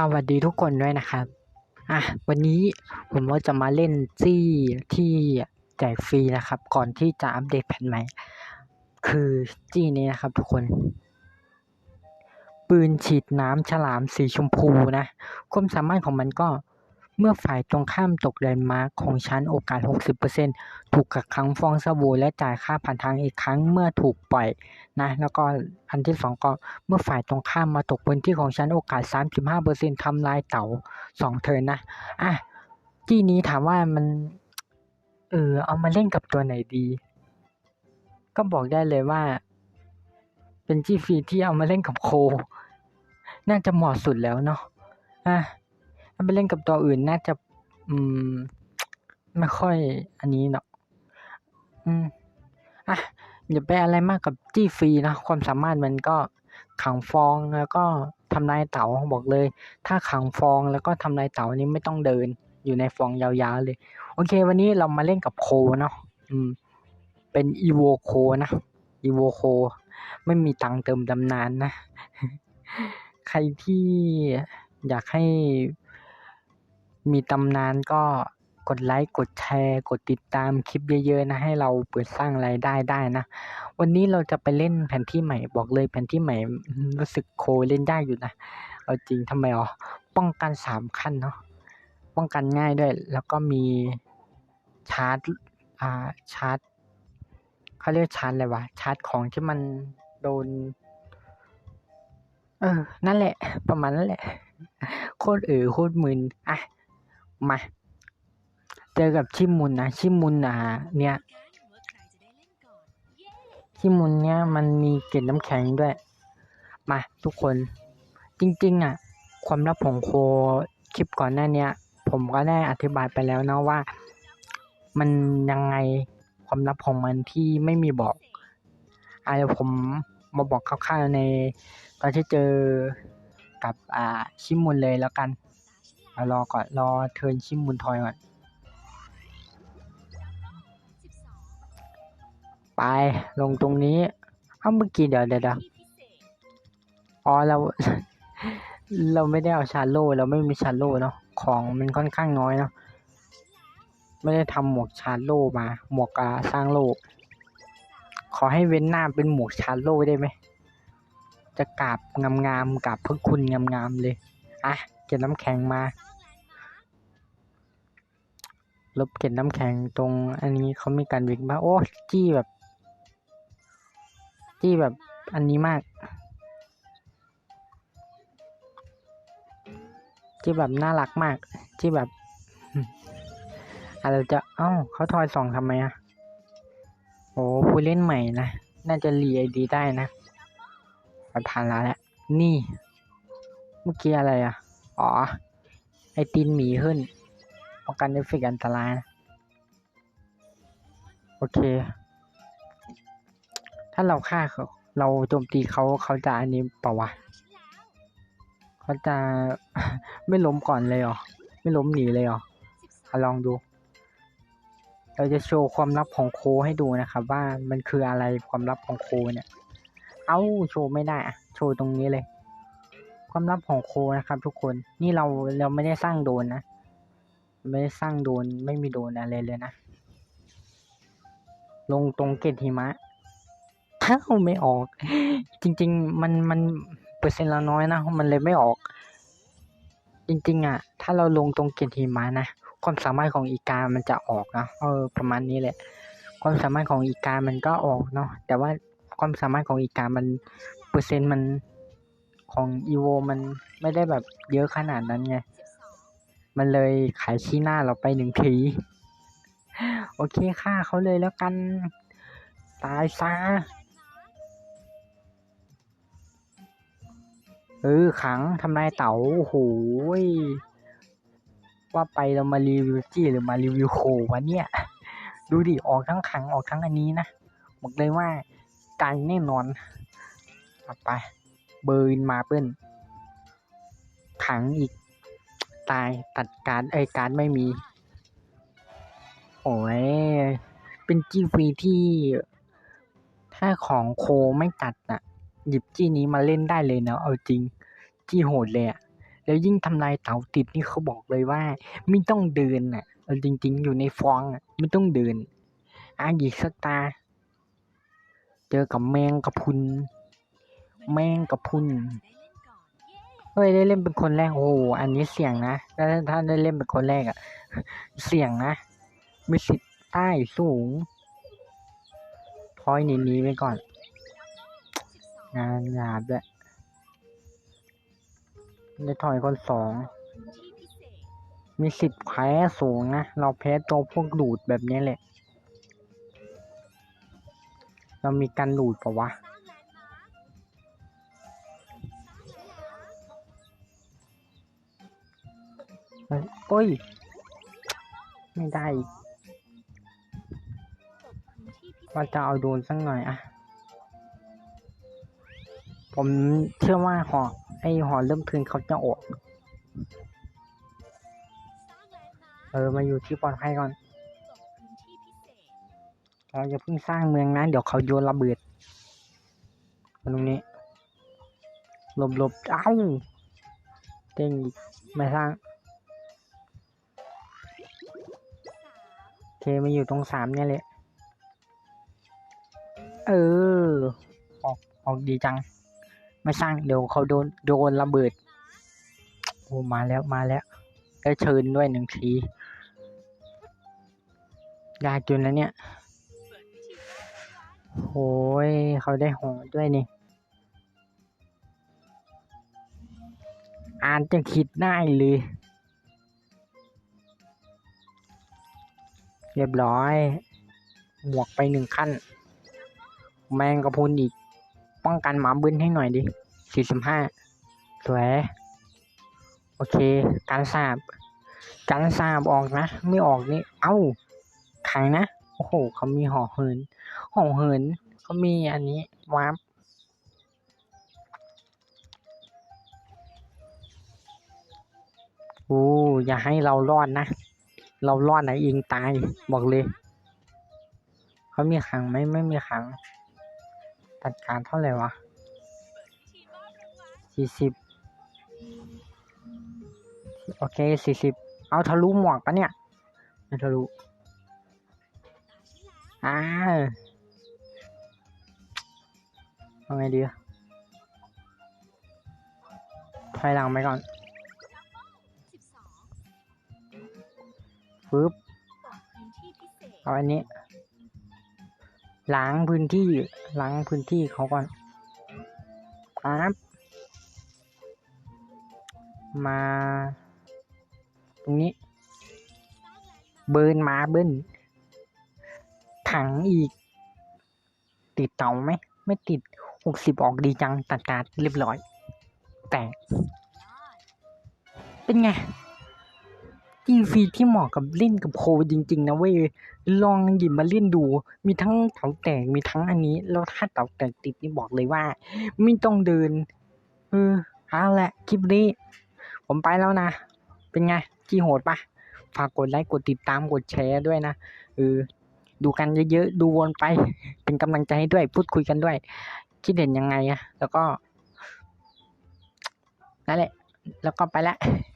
สวัสดีทุกคนด้วยนะครับ อะ วันนี้ผมก็จะมาเล่นจี้ที่แจกฟรีนะครับ ก่อนที่จะอัปเดตแผ่นใหม่ คือจี้นี้นะครับทุกคน ปืนฉีดน้ำฉลามสีชมพูนะ ความสามารถของมันก็ เมื่อฝ่ายตรงข้ามตกแลนด์มาร์คของชั้นโอกาส 60%ถูกกักขังฟองสบู่และจ่ายค่าผ่านทางอีกครั้งเมื่อถูกปล่อยนะแล้วก็อันที่สองก็เมื่อฝ่ายตรงข้ามมาตกพื้นที่ของชั้นโอกาส 35%ทำลายเต่าสองเทินนะอะที่นี้ถามว่ามันเออเอามาเล่นกับตัวไหนดี ก็บอกได้เลยว่า เป็นจีฟีที่เอามาเล่นกับโค น่าจะเหมาะสุดแล้วเนาะอะ ถ้าไปเล่นกับตัวอื่นน่าจะ อืม ไม่ค่อยอันนี้เนาะอืม อะอย่าไปอะไรมากกับจี้ฟรีนะ ความสามารถมันก็ขังฟองแล้วก็ทำลายเต๋าบอกเลย ถ้าขังฟองแล้วก็ทำลายเต๋านี้ไม่ต้องเดิน อยู่ในฟองยาวๆเลย โอเค วันนี้เรามาเล่นกับโคเนาะอืม เป็นอีโวโคนะอีโวโค ไม่มีตังเติมตำนานนะ ใครที่อยากให้ มีตำนานก็กดไลค์กดแชร์กดติดตามคลิปเยอะๆนะให้เราเปิดสร้างรายได้ได้นะ วันนี้เราจะไปเล่นแผนที่ใหม่บอกเลยแผนที่ใหม่รู้สึกโคเล่นยากอยู่นะเอาจริงทำไมอ๋อป้องกันสามขั้นเนาะป้องกันง่ายด้วย แล้วก็มีชาร์จอ่าชาร์จเขาเรียกชาร์จอะไรวะชาร์จของที่มันโดน เออนั่นแหละ ประมาณนั้นแหละโคตรเออโคตรมึนอะ มา เจอกับชิมุนนะ ชิมุนอะเนี่ย ชิมุนเนี่ยมันมีเกล็ดน้ำแข็งด้วย มาทุกคน จริง ๆ อะ ความลับของโคคลิปก่อนหน้าเนี้ย ผมก็ได้อธิบายไปแล้วนะว่า มันยังไงความลับของมันที่ไม่มีบอกอาเดี๋ยวผมมาบอกคร่าวๆใน ตอนที่เจอกับอ่าชิมุนเลยแล้วกัน เอารอก่อนรอเทินชิมุนทอยก่อน ไปลงตรงนี้ เอ้าเมื่อกี้เดี๋ยวเดี๋ยวเดี๋ยวอ๋อเราเราไม่ได้เอาชาโลเราไม่มีชาโลเนาะของมันค่อนข้างน้อยเนาะไม่ได้ทำหมวกชาโลมา หมวกาสร้างโลกขอให้เว้นหน้าเป็นหมวกชาโลได้ไหมจะกราบงามๆกราบพระคุณงามๆเลย อะเก็บน้ำแข็งมา ลบเก็บน้ำแข็งตรงอันนี้เขามีการวิ่งบ้าโอ้จี้แบบ จี้แบบอันนี้มาก จี้แบบน่ารักมาก จี้แบบอะไรจะเอ้าเขาทอยสองทำไมอะโอ้ผู้เล่นใหม่นะ น่าจะรีไอดีได้นะผ่านแล้วแหละนี่ เมื่อกี้อะไรอะ อ๋อ ไอตีนหมีขึ้นป้องกันเอฟเฟกอันตรายนะโอเค ถ้าเราฆ่าเขา เราโจมตีเขาเขาจะอันนี้เปล่าวะเขาจะ ไม่ล้มก่อนเลยเหรอ ไม่ล้มหนีเลยเหรออะลองดู เราจะโชว์ความลับของโคให้ดูนะครับ ว่ามันคืออะไรความลับของโคเนี่ย เอ้าโชว์ไม่ได้อะโชว์ตรงนี้เลย ความลับของโคนะครับ ทุกคนนี่เราเราไม่ได้สร้างโดนนะ ไม่ได้สร้างโดนไม่มีโดนอะไรเลยนะ ลงตรงเกตหิมะเ้าไม่ออก จริง ๆ มันมันเปอร์เซ็นต์เราน้อยนะ มันเลยไม่ออก จริง ๆ อะ ถ้าเราลงตรงเกตหิมะนะความสามารถของอีกา มันจะออกนะเออ ประมาณนี้แหละ ความสามารถของอีกา มันก็ออกเนาะแต่ว่าความสามารถของอีกา มันเปอร์เซ็นต์มัน ของอีโวมันไม่ได้แบบเยอะขนาดนั้นไง มันเลยขายชี้หน้าเราไปหนึ่งที โอเคฆ่าเขาเลยแล้วกัน ตายซะเออขังทำลายเต๋าโอ้โหยว่าไปเรามารีวิวจี้หรือมารีวิวโควะเนี่ย ดูดิ ออกทั้งขังออกทั้งอันนี้นะ บอกเลยว่าตายแน่นอนเอาไป เบิร์นมาเปิ้ลขังอีก ตายตัดการไอการไม่มี โอ้ย เป็นจีฟีที่ ถ้าของโคไม่ตัดน่ะ หยิบจี้นี้มาเล่นได้เลยเนาะเอาจริง จี้โหดเลยอะแล้วยิ่งทำลายเต่าติดนี่เขาบอกเลยว่า ไม่ต้องเดินอะเอาจริง ๆ อยู่ในฟองอะไม่ต้องเดินอาหยิกสตา เจอกับแมงกะพุน แมงกระพุนเฮ้ยได้เล่นเป็นคนแรกโอ้โหอันนี้เสี่ยงนะถ้าถ้าได้เล่นเป็นคนแรกอะเสี่ยงนะมีสิทธิ์ใต้สูงพอยหนีหนีไปก่อน งานหยาบด้วยได้ถอยคนสองมีสิทธิ์แพ้สูงนะ เราแพ้ตัวพวกดูดแบบนี้แหละ เรามีการดูดปะวะ โอ้ย ไม่ได้ ว่าจะเอาโดนสักหน่อยอะผมเชื่อว่าหอไอหอเริ่มพื้นเขาจะออกเออ มาอยู่ที่ปลอดภัยก่อน เราจะเพิ่งสร้างเมืองนะ เดี๋ยวเขาโยนระเบิดมาตรงนี้หลบหลบเอ้าเด้งไม่สร้าง เคมาอยู่ตรงสามเนี่ยแหละ เออ ออกออกดีจัง ไม่สร้างเดี๋ยวเขาโดนโดนระเบิด โอ้มาแล้วมาแล้ว ได้เชิญด้วยหนึ่งทียากจนแล้วเนี่ย โอ้ยเขาได้หอด้วยนี่อ่านจะคิดได้เลย เรียบร้อย หมวกไปหนึ่งขั้น แมงกระพุนอีก ป้องกันหมาบึ้นให้หน่อยดิสี่สิบห้าสวย โอเค การสาบการสาบออกนะ ไม่ออกนี่ เอ้าขังนะ โอ้โห เขามีห่อเหิน ห่อเหิน เขามีอันนี้วาร์ปโอ้อย่าให้เรารอดนะ เรารอดนะเองตาย บอกเลย เขามีขังไหมไม่มีขัง ตัดการเท่าไหร่วะสี่สิบโอเคสี่สิบเอาทะลุหมวกปะเนี่ยไม่ทะลุอ่าเอาไงดีอะถอยหลังไปก่อน ฟึบเอาอันนี้ ล้างพื้นที่ล้างพื้นที่เขาก่อนครับมาตรงนี้ เบิร์นมาเบิ้ลถังอีก ติดเต่าไหม ไม่ติดหกสิบออกดีจัง ตัดการดเรียบร้อย แต่เป็นไง จีฟีที่เหมาะกับเล่นกับโคจริง ๆ นะเว้ย ลองหยิบมาเล่นดู มีทั้งเต่าแตก มีทั้งอันนี้ แล้วถ้าเต่าแตกติดนี่บอกเลยว่า ไม่ต้องเดิน เออเอาละคลิปนี้ ผมไปแล้วนะ เป็นไงจีโหดปะฝากกดไลค์กดติดตามกดแชร์ด้วยนะเออดูกันเยอะๆ ดูวนไป เป็นกำลังใจให้ด้วย พูดคุยกันด้วย คิดเห็นยังไงอะแล้วก็นั่นแหละ แล้วก็ไปละ